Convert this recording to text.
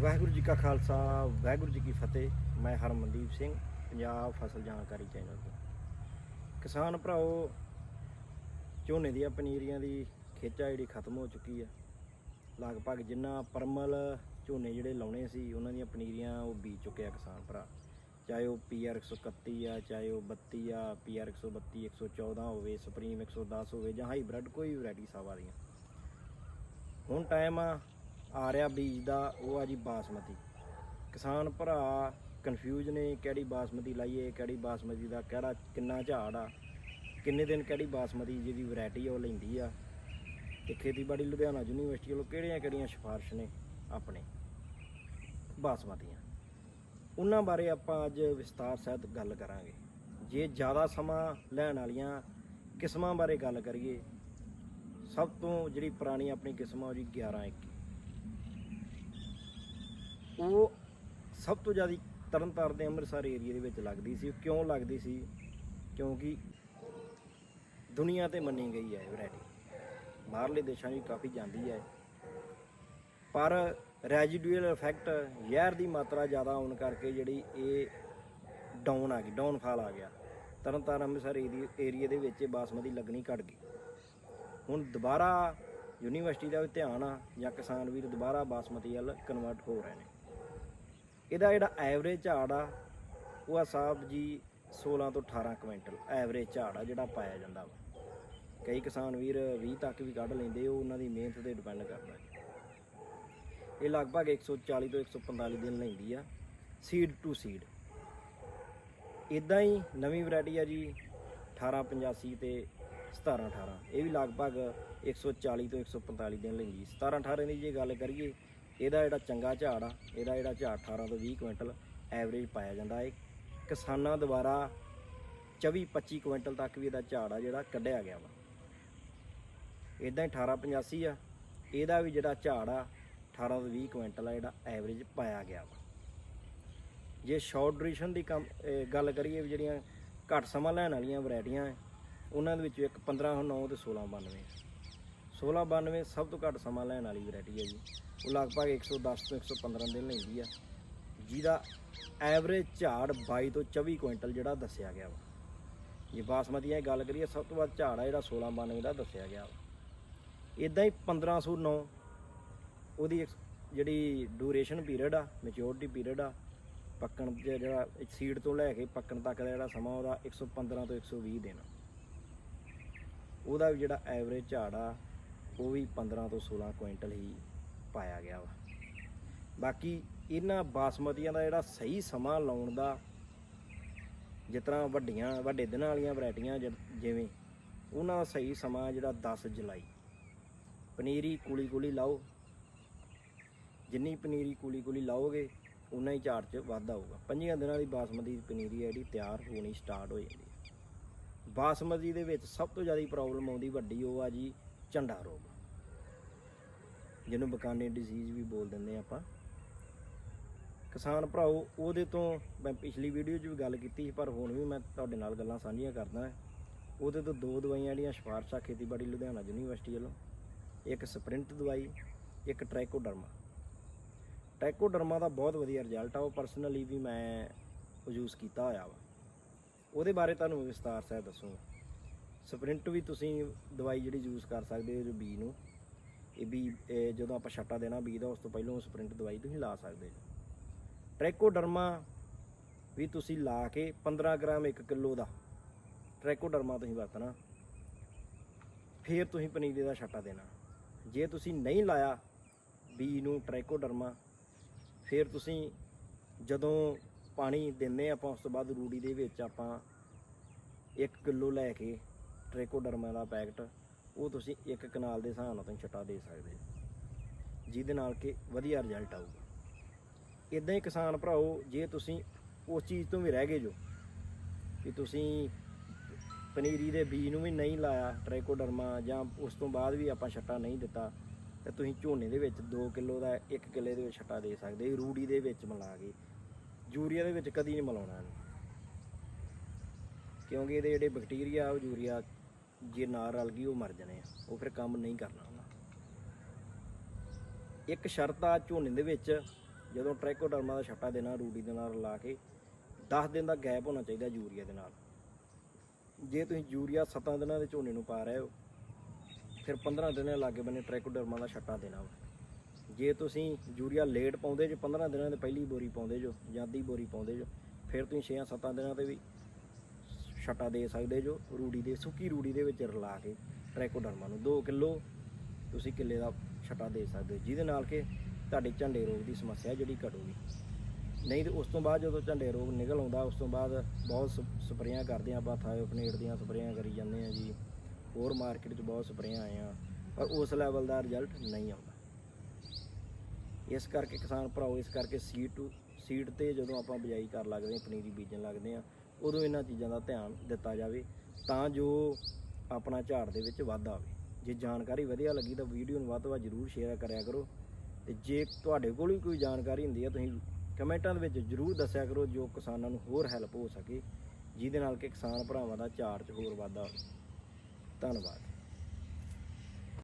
ਵਾਹਿਗੁਰੂ ਜੀ ਕਾ ਖਾਲਸਾ, ਵਾਹਿਗੁਰੂ ਜੀ ਕੀ ਫਤਿਹ। ਮੈਂ ਹਰਮਨਦੀਪ ਸਿੰਘ, ਪੰਜਾਬ ਫਸਲ ਜਾਣਕਾਰੀ ਚੈਨਲ ਤੋਂ। ਕਿਸਾਨ ਭਰਾਓ, ਝੋਨੇ ਦੀਆਂ ਪਨੀਰੀਆਂ ਦੀ ਖੇਚਾ ਜਿਹੜੀ ਖਤਮ ਹੋ ਚੁੱਕੀ ਆ। ਲਗਭਗ ਜਿੰਨਾ ਪਰਮਲ ਝੋਨੇ ਜਿਹੜੇ ਲਾਉਣੇ ਸੀ, ਉਹਨਾਂ ਦੀਆਂ ਪਨੀਰੀਆਂ ਉਹ ਬੀਜ ਚੁੱਕੇ ਆ ਕਿਸਾਨ ਭਰਾ। ਚਾਹੇ ਉਹ PR 131 ਆ, ਚਾਹੇ ਉਹ 32 ਆ PR 132 114 ਹੋਵੇ, ਸੁਪਰੀਮ 110 ਹੋਵੇ, ਜਾਂ ਹਾਈਬ੍ਰਿਡ ਕੋਈ ਵੈਰਾਈਟੀ ਸਾਵਾ ਦੀਆਂ। ਹੁਣ ਟਾਈਮ ਆ ਆ ਰਿਹਾ ਬੀਜ ਦਾ, ਉਹ ਆ ਜੀ ਬਾਸਮਤੀ। ਕਿਸਾਨ ਭਰਾ ਕਨਫਿਊਜ਼ ਨੇ, ਕਿਹੜੀ ਬਾਸਮਤੀ ਲਾਈਏ, ਕਿਹੜੀ ਬਾਸਮਤੀ ਦਾ, ਕਿਹੜਾ, ਕਿੰਨਾ ਝਾੜ ਆ, ਕਿੰਨੇ ਦਿਨ ਕਿਹੜੀ ਬਾਸਮਤੀ ਜਿਹਦੀ ਵੈਰਾਈਟੀ ਆ, ਉਹ ਲੈਂਦੀ ਆ। ਤੇ ਖੇਤੀਬਾੜੀ ਲੁਧਿਆਣਾ ਯੂਨੀਵਰਸਿਟੀ ਵੱਲੋਂ ਕਿਹੜੀਆਂ ਕਿਹੜੀਆਂ ਸਿਫਾਰਿਸ਼ ਨੇ ਆਪਣੇ ਬਾਸਮਤੀਆਂ? ਉਹਨਾਂ ਬਾਰੇ ਆਪਾਂ ਅੱਜ ਵਿਸਤਾਰ ਸਹਿਤ ਗੱਲ ਕਰਾਂਗੇ। ਜੇ ਜ਼ਿਆਦਾ ਸਮਾਂ ਲੈਣ ਵਾਲੀਆਂ ਕਿਸਮਾਂ ਬਾਰੇ ਗੱਲ ਕਰੀਏ, ਸਭ ਤੋਂ ਜਿਹੜੀ ਪੁਰਾਣੀ ਆਪਣੀ ਕਿਸਮ ਆ, ਉਹ ਜੀ 11 21 ਉਹ ਸਭ ਤੋਂ ਜ਼ਿਆਦਾ ਤਰਨਤਾਰਨ ਦੇ ਅੰਮ੍ਰਿਤਸਰ ਏਰੀਆ ਦੇ ਵਿੱਚ ਲੱਗਦੀ ਸੀ। ਕਿਉਂ ਲੱਗਦੀ ਸੀ? ਕਿਉਂਕਿ ਦੁਨੀਆ ਤੇ ਮੰਨੀ ਗਈ ਹੈ ਇਹ ਵੈਰਾਈਟੀ। ਬਾਹਰਲੇ ਦੇਸ਼ਾਂ 'ਚ ਵੀ ਕਾਫੀ ਜਾਂਦੀ ਹੈ। ਪਰ ਰੈਜ਼ੀਡੂਅਲ ਇਫੈਕਟ ਜ਼ਹਿਰ ਦੀ ਮਾਤਰਾ ਜ਼ਿਆਦਾ ਆਉਣ ਕਰਕੇ ਜਿਹੜੀ ਇਹ ਡਾਊਨ ਆ ਗਈ ਡਾਊਨਫਾਲ ਆ ਗਿਆ। ਤਰਨਤਾਰਨ ਅੰਮ੍ਰਿਤਸਰ ਏਰੀਆ ਦੇ ਵਿੱਚ ਇਹ ਬਾਸਮਤੀ ਲੱਗਣੀ ਘਟ ਗਈ। ਹੁਣ ਦੁਬਾਰਾ ਯੂਨੀਵਰਸਿਟੀ ਦਾ ਵੀ ਧਿਆਨ ਆ ਜਾਂ ਕਿਸਾਨ ਵੀਰ ਦੁਬਾਰਾ ਬਾਸਮਤੀ ਵੱਲ ਕਨਵਰਟ ਹੋ ਰਹੇ ਨੇ। ਇਹਦਾ ਜਿਹੜਾ ਐਵਰੇਜ ਝਾੜ ਆ, ਉਹ ਆ ਸਾਹਿਬ ਜੀ 16 ਤੋਂ 18 ਕੁਇੰਟਲ ਐਵਰੇਜ ਝਾੜ ਆ ਜਿਹੜਾ ਪਾਇਆ ਜਾਂਦਾ ਵਾ। ਕਈ ਕਿਸਾਨ ਵੀਰ 20 ਤੱਕ ਵੀ ਕੱਢ ਲੈਂਦੇ, ਉਹ ਉਹਨਾਂ ਦੀ ਮਿਹਨਤ ਤੇ ਡਿਪੈਂਡ ਕਰਦਾ। ਇਹ ਲਗਭਗ 140 ਤੋਂ 145 ਦਿਨ ਲੈਂਦੀ ਆ ਸੀਡ ਟੂ ਸੀਡ ਇਦਾਂ ਹੀ ਨਵੀਂ ਵੈਰਾਈਟੀ ਆ ਜੀ 1885 ਤੇ 1718 ਇਹ ਵੀ ਲਗਭਗ 140 ਤੋਂ 145 ਦਿਨ ਲੈਂਦੀ। 1718 ਦੀ ਜੇ ਗੱਲ ਕਰੀਏ ਇਹਦਾ ਜਿਹੜਾ ਚੰਗਾ ਝਾੜ ਆ, ਇਹਦਾ ਜਿਹੜਾ ਝਾੜ 18 ਤੋਂ 20 ਕੁਇੰਟਲ ਐਵਰੇਜ ਪਾਇਆ ਜਾਂਦਾ ਹੈ। ਕਿਸਾਨਾਂ ਦੁਆਰਾ 24 25 ਕੁਇੰਟਲ ਤੱਕ ਵੀ ਇਹਦਾ ਝਾੜ ਆ ਜਿਹੜਾ ਕੱਢਿਆ ਗਿਆ ਵਾ। ਇਦਾਂ ਹੀ 1885 ਆ, ਇਹਦਾ ਵੀ ਜਿਹੜਾ ਝਾੜ ਆ 18 ਤੋਂ 20 ਕੁਇੰਟਲ ਆ ਜਿਹੜਾ ਐਵਰੇਜ ਪਾਇਆ ਗਿਆ ਵਾ। ਜੇ ਸ਼ਾਰਟ ਡਿਊਰੇਸ਼ਨ ਦੀ ਕੰਮ ਗੱਲ ਕਰੀਏ ਵੀ ਜਿਹੜੀਆਂ ਘੱਟ ਸਮਾਂ ਲੈਣ ਵਾਲੀਆਂ ਵੈਰਾਈਟੀਆਂ, ਉਹਨਾਂ ਦੇ ਵਿੱਚ ਇੱਕ 1509 ਤੇ 1692 1692 ਸਭ ਤੋਂ ਘੱਟ ਸਮਾਂ ਲੈਣ ਵਾਲੀ ਵੈਰਾਈਟੀ ਹੈ ਜੀ। ਉਹ ਲਗਭਗ 110 ਤੋਂ 115 ਦਿਨ ਲੈਂਦੀ ਆ। ਜਿਹਦਾ ਐਵਰੇਜ ਝਾੜ 22 ਤੋਂ 24 ਕੁਇੰਟਲ ਜਿਹੜਾ ਦੱਸਿਆ ਗਿਆ ਵਾ। ਜੇ ਬਾਸਮਤੀ ਦੀ ਗੱਲ ਕਰੀਏ, ਸਭ ਤੋਂ ਵੱਧ ਝਾੜ ਆ ਜਿਹੜਾ 1692 ਦਾ ਦੱਸਿਆ ਗਿਆ ਵਾ। ਇਦਾਂ ਹੀ 1509 ਉਹਦੀ ਇੱਕ ਜਿਹੜੀ ਡਿਊਰੇਸ਼ਨ ਪੀਰੀਅਡ ਆ ਮੈਚਿਓਰਿਟੀ ਪੀਰੀਅਡ ਆ, ਪੱਕਣ ਤੇ ਜਿਹੜਾ ਸੀਡ ਤੋਂ ਲੈ ਕੇ ਪੱਕਣ ਤੱਕ ਦਾ ਜਿਹੜਾ ਸਮਾਂ ਉਹਦਾ 115 ਤੋਂ 120 ਦਿਨ। ਉਹਦਾ ਵੀ ਜਿਹੜਾ ਐਵਰੇਜ ਝਾੜ ਆ ਉਹ ਵੀ 15 ਤੋਂ 16 ਕੁਇੰਟਲ ਹੀ ਪਾਇਆ ਗਿਆ ਵਾ। ਬਾਕੀ ਇਹਨਾਂ ਬਾਸਮਤੀਆਂ ਦਾ ਜਿਹੜਾ ਸਹੀ ਸਮਾਂ ਲਾਉਣ ਦਾ ਜਿਸ ਤਰ੍ਹਾਂ ਵੱਡੀਆਂ, ਵੱਡੇ ਦਿਨਾਂ ਵਾਲੀਆਂ ਵੈਰਾਈਟੀਆਂ ਜਿ- ਜਿਵੇਂ ਉਹਨਾਂ ਦਾ ਸਹੀ ਸਮਾਂ ਜਿਹੜਾ 10 ਜੁਲਾਈ। ਪਨੀਰੀ ਕੁਲੀ ਕੁਲੀ ਲਾਓ। ਜਿੰਨੀ ਪਨੀਰੀ ਕੁਲੀ ਕੁਲੀ ਲਾਓਗੇ, ਉਨਾ ਹੀ ਝਾੜ 'ਚ ਵਾਧਾ ਹੋਊਗਾ। ਪੰਜੀਆਂ ਦਿਨਾਂ ਦੀ ਬਾਸਮਤੀ ਪਨੀਰੀ ਹੈ ਜਿਹੜੀ ਤਿਆਰ ਹੋਣੀ ਸਟਾਰਟ ਹੋ ਜਾਂਦੀ ਹੈ ਬਾਸਮਤੀ ਦੇ ਵਿੱਚ ਸਭ ਤੋਂ ਜ਼ਿਆਦਾ ਪ੍ਰੋਬਲਮ ਆਉਂਦੀ ਵੱਡੀ ਉਹ ਆ ਜੀ ਝੰਡਾ ਰੋਗ ਜਿਹਨੂੰ ਬਕਾਨੇ ਡਿਜ਼ੀਜ਼ ਵੀ ਬੋਲ ਦਿੰਦੇ ਆ ਆਪਾਂ। ਕਿਸਾਨ ਭਰਾਓ, ਉਹਦੇ ਤੋਂ ਮੈਂ ਪਿਛਲੀ ਵੀਡੀਓ 'ਚ ਵੀ ਗੱਲ ਕੀਤੀ ਸੀ, ਪਰ ਹੁਣ ਵੀ ਮੈਂ ਤੁਹਾਡੇ ਨਾਲ ਗੱਲਾਂ ਸਾਂਝੀਆਂ ਕਰਦਾ ਉਹਦੇ ਤੋਂ ਦੋ ਦਵਾਈਆਂ ਜਿਹੜੀਆਂ ਸਿਫਾਰਸ਼ਾਂ ਖੇਤੀਬਾੜੀ ਲੁਧਿਆਣਾ ਯੂਨੀਵਰਸਿਟੀ ਵੱਲੋਂ, ਇੱਕ ਸਪ੍ਰਿੰਟ ਦਵਾਈ, ਇੱਕ ਟ੍ਰਾਈਕੋਡਰਮਾ। ਟ੍ਰਾਈਕੋਡਰਮਾ ਦਾ ਬਹੁਤ ਵਧੀਆ ਰਿਜ਼ਲਟ ਆ, ਉਹ ਪਰਸਨਲੀ ਵੀ ਮੈਂ ਯੂਜ਼ ਕੀਤਾ ਹੋਇਆ ਵਾ। ਉਹਦੇ ਬਾਰੇ ਤੁਹਾਨੂੰ ਵਿਸਤਾਰ ਸਹਿਤ ਦੱਸੂਗਾ। ਸਪ੍ਰਿੰਟ ਵੀ ਤੁਸੀਂ ਦਵਾਈ ਜਿਹੜੀ ਯੂਜ਼ ਕਰ ਸਕਦੇ ਹੋ ਜੋ ਬੀ ਨੂੰ, ਇਹ ਵੀ ਜਦੋਂ ਆਪਾਂ ਛੱਟਾ ਦੇਣਾ ਬੀ ਦਾ, ਉਸ ਤੋਂ ਪਹਿਲਾਂ ਸਪ੍ਰਿੰਟ ਦਵਾਈ ਤੁਸੀਂ ਲਾ ਸਕਦੇ ਹੋ। ਟ੍ਰੈਕੋਡਰਮਾ ਵੀ ਤੁਸੀਂ ਲਾ ਕੇ 15 ਗ੍ਰਾਮ 1 ਕਿਲੋ ਦਾ ਟ੍ਰੈਕੋਡਰਮਾ ਤੁਸੀਂ ਵਰਤਣਾ, ਫਿਰ ਤੁਸੀਂ ਪਨੀਰੀ ਦਾ ਛੱਟਾ ਦੇਣਾ। ਜੇ ਤੁਸੀਂ ਨਹੀਂ ਲਾਇਆ ਬੀ ਨੂੰ ਟ੍ਰੈਕੋਡਰਮਾ, ਫਿਰ ਤੁਸੀਂ ਜਦੋਂ ਪਾਣੀ ਦਿੰਦੇ ਆਪਾਂ, ਉਸ ਤੋਂ ਬਾਅਦ ਰੂੜੀ ਦੇ ਵਿੱਚ ਆਪਾਂ 1 ਕਿਲੋ ਲੈ ਕੇ ਟ੍ਰੈਕੋਡਰਮਾ ਦਾ ਪੈਕਟ, ਉਹ ਤੁਸੀਂ ਇੱਕ ਕਨਾਲ ਦੇ ਹਿਸਾਬ ਨਾਲ ਤੁਸੀਂ ਛਟਾ ਦੇ ਸਕਦੇ ਹੋ, ਜਿਹਦੇ ਨਾਲ ਕਿ ਵਧੀਆ ਰਿਜ਼ਲਟ ਆਊਗਾ। ਇਦਾਂ ਹੀ ਕਿਸਾਨ ਭਰਾਓ, ਜੇ ਤੁਸੀਂ ਉਸ ਚੀਜ਼ ਤੋਂ ਵੀ ਰਹਿ ਗਏ ਜੋ, ਕਿ ਤੁਸੀਂ ਪਨੀਰੀ ਦੇ ਬੀਜ ਨੂੰ ਵੀ ਨਹੀਂ ਲਾਇਆ ਟ੍ਰੈਕੋਡਰਮਾ, ਜਾਂ ਉਸ ਤੋਂ ਬਾਅਦ ਵੀ ਆਪਾਂ ਛੱਟਾ ਨਹੀਂ ਦਿੱਤਾ, ਤੇ ਤੁਸੀਂ ਝੋਨੇ ਦੇ ਵਿੱਚ 2 ਕਿਲੋ ਦਾ 1 ਕਿੱਲੇ ਦੇ ਵਿੱਚ ਛੱਟਾ ਦੇ ਸਕਦੇ ਰੂੜੀ ਦੇ ਵਿੱਚ ਮਿਲਾ ਕੇ। ਯੂਰੀਆ ਦੇ ਵਿੱਚ ਕਦੀ ਨਹੀਂ ਮਿਲਾਉਣਾ ਇਹਨੂੰ। ਕਿਉਂਕਿ ਇਹਦੇ ਜਿਹੜੇ ਬੈਕਟੀਰੀਆ ਉਹ ਯੂਰੀਆ, ਜੇ ਨਾ ਰਲ ਗਈ, ਉਹ ਮਰ ਜਾਣੇ ਆ। ਉਹ ਫਿਰ ਕੰਮ ਨਹੀਂ ਕਰਨਾ ਉਹਨਾਂ ਇੱਕ ਸ਼ਰਤ ਆ ਝੋਨੇ ਦੇ ਵਿੱਚ, ਜਦੋਂ ਟ੍ਰੈਕੋਡਰਮਾ ਦਾ ਛੱਟਾ ਦੇਣਾ, ਰੂੜੀ ਦੇ ਨਾਲ ਰਲਾ ਕੇ 10 ਦਿਨ ਦਾ ਗੈਪ ਹੋਣਾ ਚਾਹੀਦਾ ਯੂਰੀਆ ਦੇ ਨਾਲ। ਜੇ ਤੁਸੀਂ ਯੂਰੀਆ 7 ਦਿਨਾਂ ਦੇ ਝੋਨੇ ਨੂੰ ਪਾ ਰਹੇ ਹੋ, ਫਿਰ 15 ਦਿਨਾਂ ਲਾਗੇ ਬੰਨੇ ਟ੍ਰੈਕੋਡਰਮਾ ਦਾ ਛੱਟਾ ਦੇਣਾ ਵਾ। ਜੇ ਤੁਸੀਂ ਯੂਰੀਆ ਲੇਟ ਪਾਉਂਦੇ ਜੋ 15 ਦਿਨਾਂ ਦੇ ਪਹਿਲੀ ਬੋਰੀ ਪਾਉਂਦੇ ਜੋ, ਜਾਂ ਅੱਧੀ ਬੋਰੀ ਪਾਉਂਦੇ ਜੋ, ਫਿਰ ਤੁਸੀਂ 6-7 ਦਿਨਾਂ ਤੇ ਵੀ ਛੱਟਾ ਦੇ ਸਕਦੇ ਜੋ, ਰੂੜੀ ਦੇ, ਸੁੱਕੀ ਰੂੜੀ ਦੇ ਵਿੱਚ ਰਲਾ ਕੇ ਟ੍ਰੈਕੋਡਰਮਾ ਨੂੰ 2 ਕਿਲੋ ਤੁਸੀਂ ਕਿੱਲੇ ਦਾ ਛੱਟਾ ਦੇ ਸਕਦੇ ਹੋ, ਜਿਹਦੇ ਨਾਲ ਕਿ ਤੁਹਾਡੇ ਝੰਡੇ ਰੋਗ ਦੀ ਸਮੱਸਿਆ ਜਿਹੜੀ ਘਟੂਗੀ। ਨਹੀਂ ਤੇ ਉਸ ਤੋਂ ਬਾਅਦ ਜਦੋਂ ਝੰਡੇ ਰੋਗ ਨਿਕਲ ਆਉਂਦਾ, ਉਸ ਤੋਂ ਬਾਅਦ ਬਹੁਤ ਸ- ਸਪਰੇਆਂ ਕਰਦੇ ਆ ਆਪਾਂ ਥਾਇਓਪਨੇਟ ਦੀਆਂ ਸਪਰੇਆਂ ਕਰੀ ਜਾਂਦੇ ਆ ਜੀ, ਹੋਰ ਮਾਰਕੀਟ 'ਚ ਬਹੁਤ ਸਪਰੇਆਂ ਆਈਆਂ ਪਰ ਉਸ ਲੈਵਲ ਦਾ ਰਿਜ਼ਲਟ ਨਹੀਂ ਆਉਂਦਾ। ਇਸ ਕਰਕੇ ਕਿਸਾਨ ਭਰਾਓ, ਇਸ ਕਰਕੇ ਸੀਡ ਟੂ ਸੀਡ ਤੇ ਜਦੋਂ ਆਪਾਂ ਬਿਜਾਈ ਕਰ ਲੱਗਦੇ ਹਾਂ, ਪਨੀਰੀ ਬੀਜਣ ਲੱਗਦੇ ਆ ਉਦੋਂ ਇਹਨਾਂ ਚੀਜ਼ਾਂ ਦਾ ਧਿਆਨ ਦਿੱਤਾ ਜਾਵੇ ਤਾਂ ਜੋ ਆਪਣਾ ਝਾੜ ਦੇ ਵਿੱਚ ਵਾਧਾ ਆਵੇ ਜੇ ਜਾਣਕਾਰੀ ਵਧੀਆ ਲੱਗੀ ਤਾਂ ਵੀਡੀਓ ਨੂੰ ਵੱਧ ਤੋਂ ਵੱਧ ਜ਼ਰੂਰ ਸ਼ੇਅਰ ਕਰਿਆ ਕਰੋ। ਤੇ ਜੇ ਤੁਹਾਡੇ ਕੋਲ ਵੀ ਕੋਈ ਜਾਣਕਾਰੀ ਹੁੰਦੀ ਹੈ ਤੁਸੀਂ ਕਮੈਂਟਾਂ ਦੇ ਵਿੱਚ ਜ਼ਰੂਰ ਦੱਸਿਆ ਕਰੋ ਜੋ ਕਿਸਾਨਾਂ ਨੂੰ ਹੋਰ ਹੈਲਪ ਹੋ ਸਕੇ, ਜਿਹਦੇ ਨਾਲ ਕਿ ਕਿਸਾਨ ਭਰਾਵਾਂ ਦਾ ਝਾੜ 'ਚ ਹੋਰ ਵਾਧਾ ਹੋਵੇ। ਧੰਨਵਾਦ।